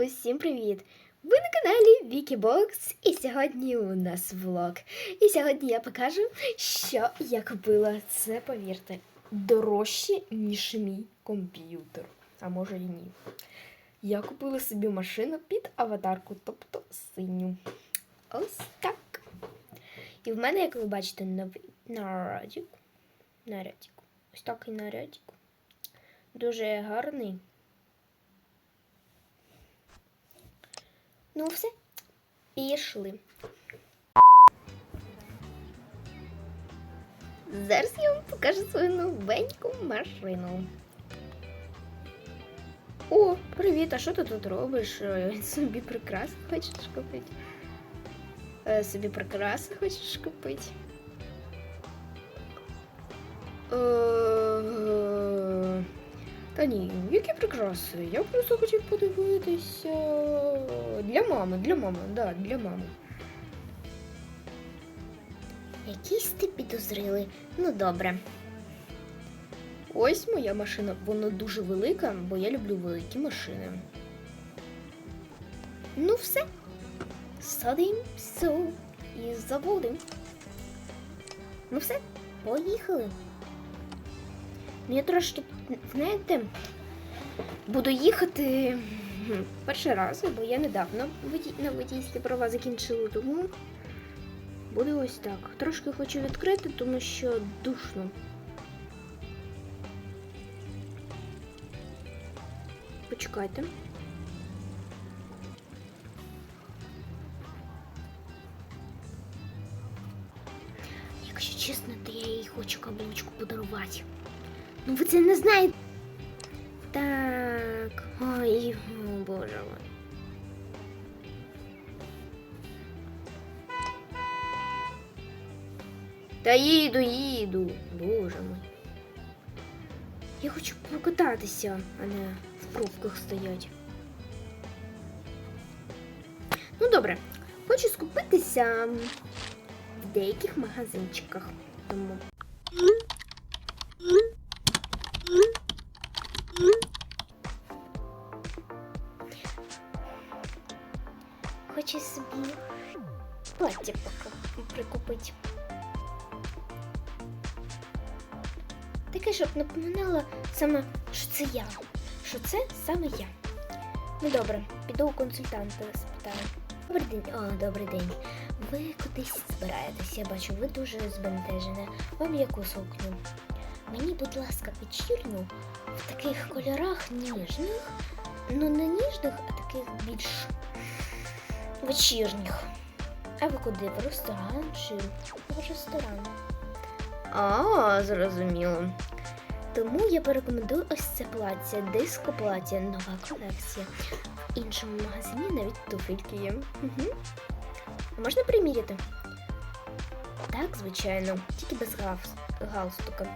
Усім привіт! Ви на каналі Вікібокс, і сьогодні у нас влог. І сьогодні я покажу, що я купила. Це, повірте, дорожче, ніж мій комп'ютер. А може і ні. Я купила собі машину під аватарку, тобто синю. Ось так. І в мене, як ви бачите, новий нарядик. Нарядик. Ось такий нарядик. Дуже гарний. Ну, все, пішли. Зараз я вам покажу свою новеньку машину. О, привіт, а що ти тут робиш? Е, Собі прикраси хочеш купити? Е, Собі прикраси хочеш купити? Е, Та ні, які прикраси. Я просто хотів подивитися. Для мами, для мами, да, для мами. Якийсь ти підозрілий. Ну добре. Ось моя машина. Вона дуже велика, бо я люблю великі машини. Ну все. Садим все і заводим. Ну все, поїхали. Ну, я трошки, знаєте, буду їхати перший раз, бо я недавно воді- на водійські права закінчила, тому буде ось так. Трошки хочу відкрити, тому що душно. Почекайте. Якщо чесно, то я їй хочу каблучку подарувати. Ну ви це не знаєте. Ой, боже мой. Та їду, їду, боже мой. Я хочу прокататися, а не в пробках стоять. Ну добре, хочу скупитися в деяких магазинчиках. Тому Хочу собі плаття прикупити. Таке, щоб напоминало саме, що це я. Що це саме я. Ну добре, піду у консультанта спитаю. Добрий день, о, добрий день. Ви кудись збираєтесь, я бачу, ви дуже збентежені. Вам яку сукню? Мені, будь ласка, вечірню в таких кольорах ніжних. Ну, не ніжних, а таких більш вечірніх. А ви куди? В ресторан чи в ресторан? А, зрозуміло. Тому я порекомендую ось це плаття, диско плаття, нова колекція. В іншому магазині навіть туфельки є. Угу. Можна приміряти? Так, звичайно, тільки без галс- галстука.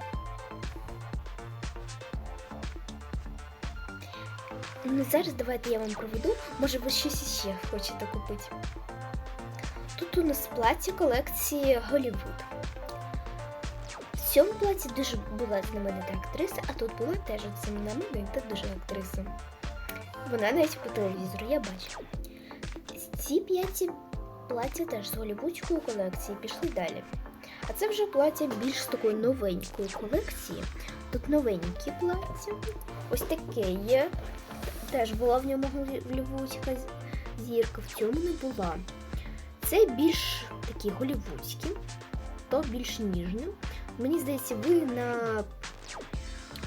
Ну, зараз давайте я вам проведу. Може, ви щось іще хочете купити. Тут у нас плаття колекції Голлівуд. В цьому платі дуже була знаменита актриса, а тут була теж знаменита дуже актриса. Вона навіть по телевізору, я бачу. Ці п'яті плаття теж з голівудської колекції пішли далі. А це вже плаття більш такої новенької колекції. Тут новенькі плаття. Ось таке є. Теж була в ньому голівудська зірка, в цьому не була. Це більш такі голівудські, то більш ніжні. Мені здається, ви на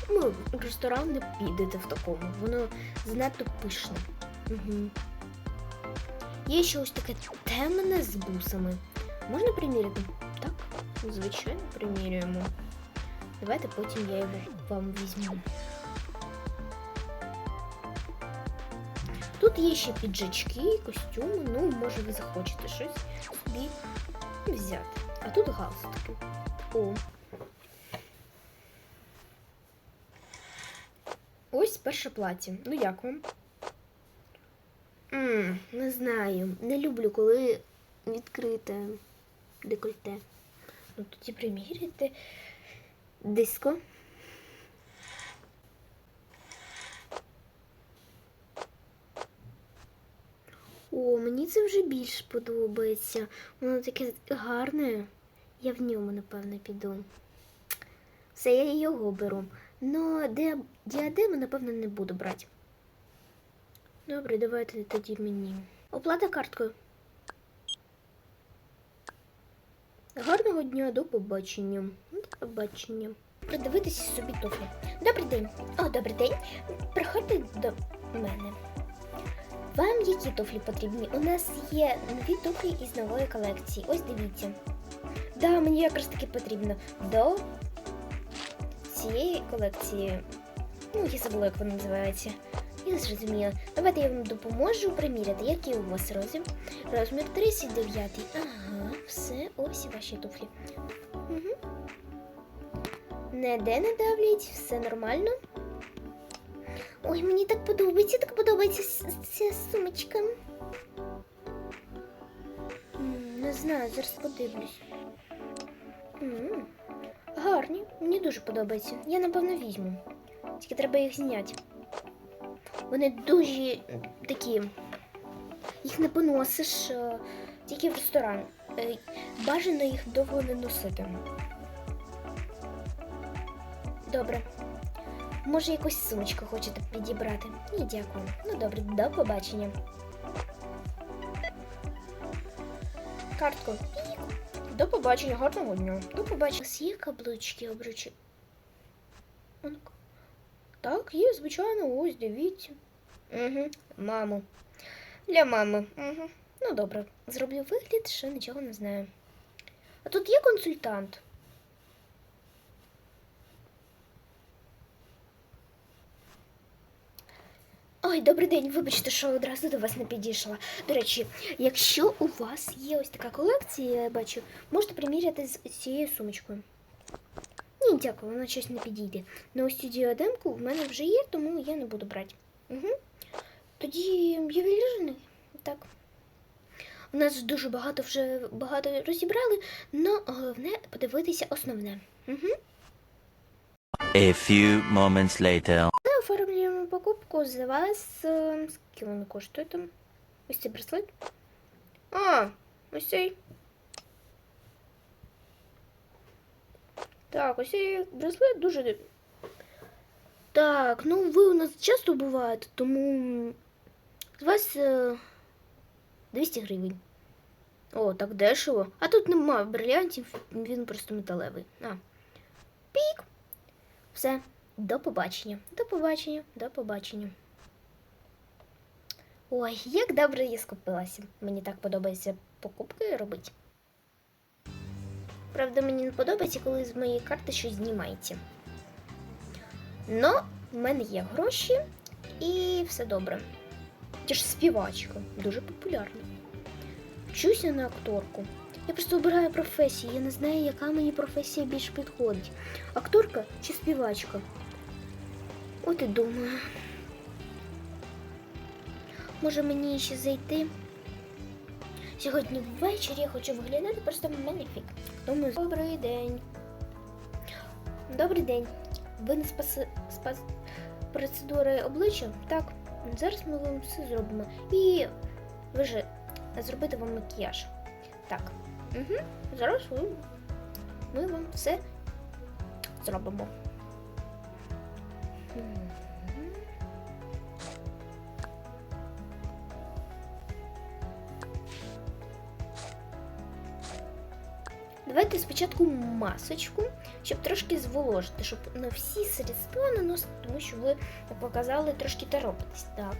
ну, ресторан не підете в такому. Воно занадто пишне. Угу. Є ще ось таке темне з бусами. Можна приміряти? Так, звичайно, примірюємо. Давайте потім я його вам візьму. Тут є ще піджачки, костюми, ну, може ви захочете щось собі взяти. А тут галстуки. О. Ось перше плаття. Ну як вам? М, не знаю. Не люблю, коли відкрите декольте. Ну тоді приміряйте диско. О, мені це вже більш подобається. Воно таке гарне. Я в ньому, напевно, піду. Все, я його беру. Но діадему, напевно, не буду брати. Добре, давайте тоді мені. Оплата карткою. Гарного дня, до побачення. До побачення. Придивитися собі туфлі. Добрий день. О, добрий день. Приходьте до мене. Вам які туфлі потрібні? У нас є нові туфлі із нової колекції. Ось дивіться. Да, мені якраз таки потрібно до цієї колекції. Ну, я забула, як вона називається. Я зрозуміла. Давайте я вам допоможу приміряти, який у вас розмір. Розмір 39. Ага, все, ось ваші туфлі. Угу. Ніде не давлять, все нормально. Ой, мені так подобається, так подобається ця сумочка. Не знаю, зараз подивлюсь. Гарні, мені дуже подобається. Я напевно візьму. Тільки треба їх зняти. Вони дуже такі. Їх не поносиш е, тільки в ресторан. Е, Бажано їх довго не носити. Добре. Може, якусь сумочку хочете підібрати? Ні, дякую. Ну добре, до побачення. Картку. До побачення, гарного дня. До побачення. У вас є каблучки обручі? Так, є, звичайно, ось дивіться. Угу, маму. Для мами. Угу. Ну добре, зроблю вигляд, що нічого не знаю. А тут є консультант. Ой, добрий день, вибачте, що одразу до вас не підійшла. До речі, якщо у вас є ось така колекція, я бачу, можете приміряти з цією сумочкою. Ні, дякую, вона щось не підійде. На ось цю діадемку в мене вже є, тому я не буду брати. Угу. Тоді ювелірний. Так. У нас дуже багато вже багато розібрали, але головне подивитися основне. Угу. A few moments later. Ми оформлюємо покупку за вас. е, воно коштує там? Ось цей браслет. А, ось. Так, ось браслет дуже. Так, ну ви у нас часто буваєте, тому з вас е, 200 гривень. О, так дешево. А тут нема брилянтів, він просто металевий. А. Пік. Все. До побачення. До побачення, до побачення. Ой, як добре я скупилася. Мені так подобається покупки робити. Правда, мені не подобається, коли з моєї карти щось знімається. Но в мене є гроші і все добре. Ти ж співачка, дуже популярна. Вчуся на акторку. Я просто обираю професію, я не знаю, яка мені професія більш підходить. Акторка чи співачка? От і думаю. Може мені ще зайти? Сьогодні ввечері я хочу виглядати просто маніфік. Думаю, добрий день. Добрий день. Ви не спас... спас... процедури обличчя? Так. Зараз ми вам все зробимо. І ви ж зробити вам макіяж. Так. Угу. Зараз ми вам все зробимо. Давайте спочатку масочку, щоб трошки зволожити, щоб на всі средства наносити, тому що ви показали, трошки торопитесь. Так.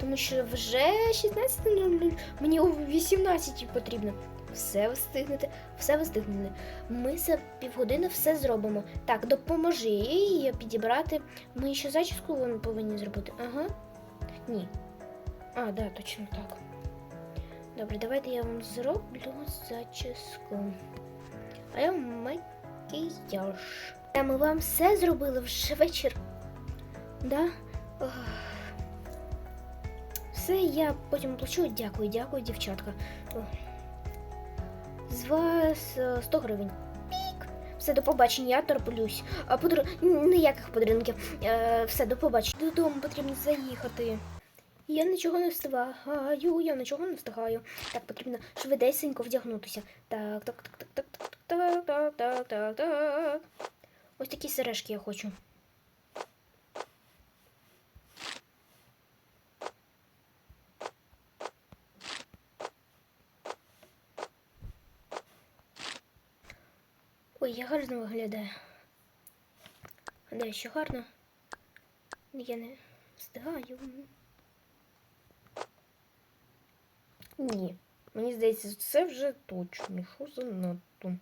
Тому що вже 16.00, мені о 18 потрібно. Все встигнете, все встигнете. Ми за півгодини все зробимо. Так, допоможи їй підібрати. Ми ще зачіску повинні зробити. Ага. Ні. А, да, точно так. Добре, давайте я вам зроблю зачіску. А я макіяж. А ми вам все зробили вже вечір. Да? Ох. Все, я потім оплачу. Дякую, дякую, дівчатка. З вас е, 100 гривень. Пік. Все, до побачення, я торплюсь. А подр... Ніяких подарунків. Е, все, до побачення. Додому потрібно заїхати. Я нічого не встигаю, я нічого не встигаю. Так, потрібно швидесенько вдягнутися. Так, так, так, так, так, так, так, так, так, так. Ось такі сережки я хочу. Я гарно виглядаю. Де ще гарно? Я не встигаю. Ні. Мені здається, це вже точно. Що занадто?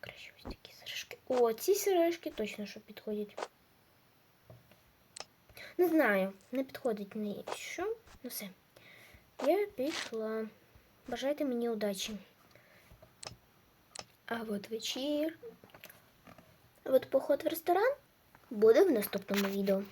Краще ось такі сережки. О, ці сережки точно що підходять. Не знаю, не підходить мені що. Ну все. Я пішла. Бажайте мені удачі. А от вечір. А от поход в ресторан буде в наступному відео.